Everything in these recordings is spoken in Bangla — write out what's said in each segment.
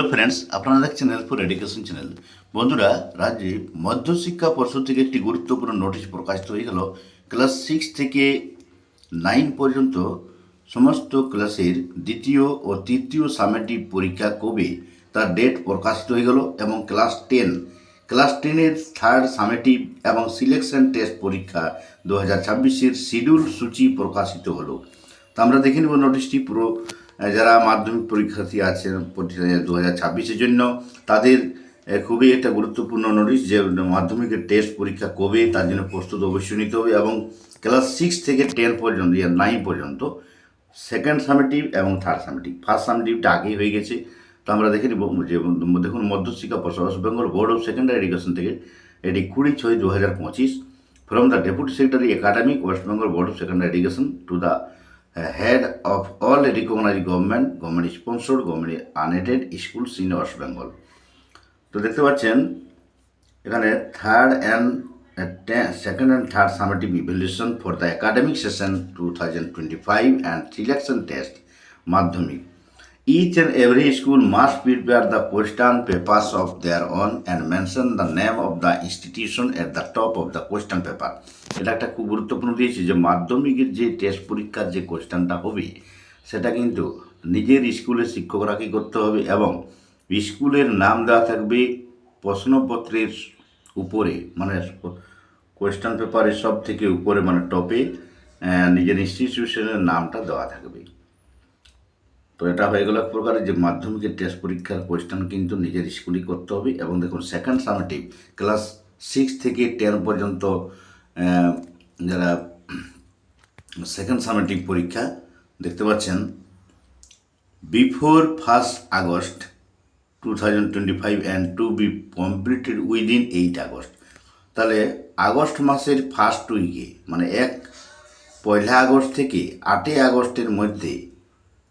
হ্যালো ফ্রেন্ডস, আপনারা দেখছেন হেল্পফুল এডুকেশন চ্যানেল বন্ধুরা, রাজ্যে মধ্যশিক্ষা পর্ষদ থেকে একটি গুরুত্বপূর্ণ নোটিশ প্রকাশিত হয়ে গেল। ক্লাস সিক্স থেকে নাইন পর্যন্ত সমস্ত ক্লাসের দ্বিতীয় ও তৃতীয় সামেটিভ পরীক্ষা কবে তার ডেট প্রকাশিত হয়ে গেল এবং ক্লাস টেন ক্লাস টেনের থার্ড সামেটিভ এবং সিলেকশন টেস্ট পরীক্ষা দু হাজার ছাব্বিশের শিডিউল সূচি প্রকাশিত হলো। তো আমরা দেখে নেব নোটিশটি পুরো। যারা মাধ্যমিক পরীক্ষার্থী আছেন দু হাজার ছাব্বিশের জন্য, তাদের খুবই একটা গুরুত্বপূর্ণ নোটিশ যে মাধ্যমিকের টেস্ট পরীক্ষা কবে, তার জন্য প্রস্তুত অবশ্যই নিতে হবে এবং ক্লাস সিক্স থেকে টেন পর্যন্ত, ইয়ার নাইন পর্যন্ত সেকেন্ড সামেটিভ এবং থার্ড সামেটিভ ফার্স্ট সামেটিভটা আগেই হয়ে গেছে। তো আমরা দেখে নিব, যে দেখুন, Madhyashiksha Parshad West Bengal board of secondary education থেকে এটি কুড়ি ছয় দু হাজার পঁচিশ from the deputy secretary academic West Bengal board of secondary education to the head of all recognise government government sponsored government unaided schools in West Bengal তো দেখতে পাচ্ছেন, এখানে third and second and third summative evaluation for the academic session two thousand twenty five and selection test Madhyamik. Each and every school must prepare the question papers of their own and mention the name of the institution at the top of the question paper. এটা একটা খুব গুরুত্বপূর্ণ দিয়েছে যে মাধ্যমিকের যে টেস্ট পরীক্ষার যে কোয়েশ্চেনটা হবে, সেটা কিন্তু নিজের স্কুলের শিক্ষকরাকে করতে হবে এবং স্কুলের নাম দেওয়া থাকবে প্রশ্নপত্রের উপরে মানে কোয়েশ্চেন পেপারের সব থেকে উপরে মানে টপে নিজের ইনস্টিটিউশনের নামটা দেওয়া থাকবে তো এটা হয়ে গেল এক প্রকারের যে মাধ্যমিকের টেস্ট পরীক্ষার কোয়েশ্চেন কিন্তু নিজের স্কুলই করতে হবে এবং দেখুন সেকেন্ড সামেটিভ ক্লাস সিক্স থেকে টেন পর্যন্ত যারা সেকেন্ড সামেটিভ পরীক্ষা, দেখতে পাচ্ছেন before first August two thousand twenty five and to be completed within eight August. তাহলে আগস্ট মাসের ফার্স্ট উইকে মানে এক পয়লা আগস্ট থেকে আটই আগস্টের মধ্যে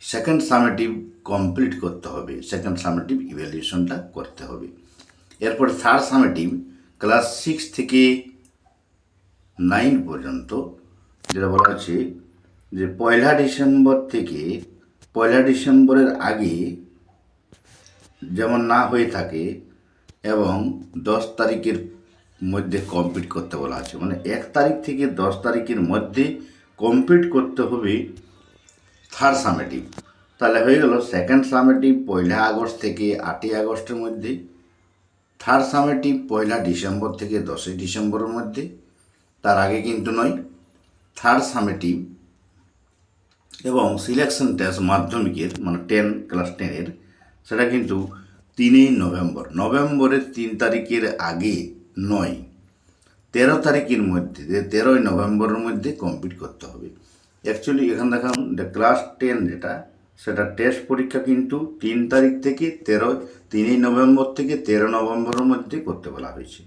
সেকেন্ড সামেটিভ কমপ্লিট করতে হবে। সেকেন্ড সামেটিভ ইভ্যালুয়েশনটা করতে হবে। এরপর থার্ড সামেটিভ ক্লাস সিক্স থেকে নাইন পর্যন্ত যেটা বলা হচ্ছে যে পয়লা ডিসেম্বর থেকে, পয়লা ডিসেম্বরের আগে যেমন না হয়ে থাকে এবং দশ তারিখের মধ্যে কমপ্লিট করতে বলা আছে। মানে এক তারিখ থেকে দশ তারিখের মধ্যে কমপ্লিট করতে হবে থার্ড সামেটিভ তাহলে হয়ে গেল সেকেন্ড সামেটিভ পয়লা আগস্ট থেকে আটই আগস্টের মধ্যে। থার্ড সামেটিভ পয়লা ডিসেম্বর থেকে দশই ডিসেম্বরের মধ্যে। তার আগে কিন্তু নয় থার্ড সামেটিভ এবং সিলেকশন টেস্ট মাধ্যমিকের মানে টেন ক্লাস টেনের সেটা কিন্তু তিনই নভেম্বর। নভেম্বরের তিন তারিখের আগে নয়, তেরো তারিখের মধ্যে, তেরোই নভেম্বরের মধ্যে কমপ্লিট করতে হবে। অ্যাকচুয়ালি এখানে দেখাম ক্লাস টেন যেটা, সেটা টেস্ট পরীক্ষা কিন্তু তিন তারিখ থেকে তেরো, তিনই নভেম্বর থেকে তেরো নভেম্বরের মধ্যে করতে বলা হয়েছে।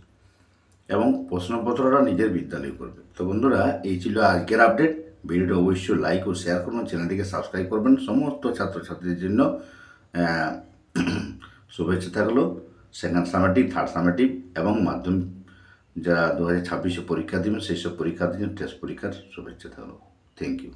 এবং প্রশ্নপত্রটা নিজের বিদ্যালয়ে করবে। তো বন্ধুরা, এই ছিল আজকের আপডেট ভিডিওটা অবশ্যই লাইক ও শেয়ার করবেন চ্যানেলটিকে সাবস্ক্রাইব করবেন সমস্ত ছাত্রছাত্রীদের জন্য। শুভেচ্ছা থাকল। সেকেন্ড সামেটিভ থার্ড সামেটিভ এবং মাধ্যমিক যারা দু হাজার ছাব্বিশে পরীক্ষা দেবেন, সেই সব পরীক্ষার জন্য টেস্ট পরীক্ষার শুভেচ্ছা থাকল। Thank you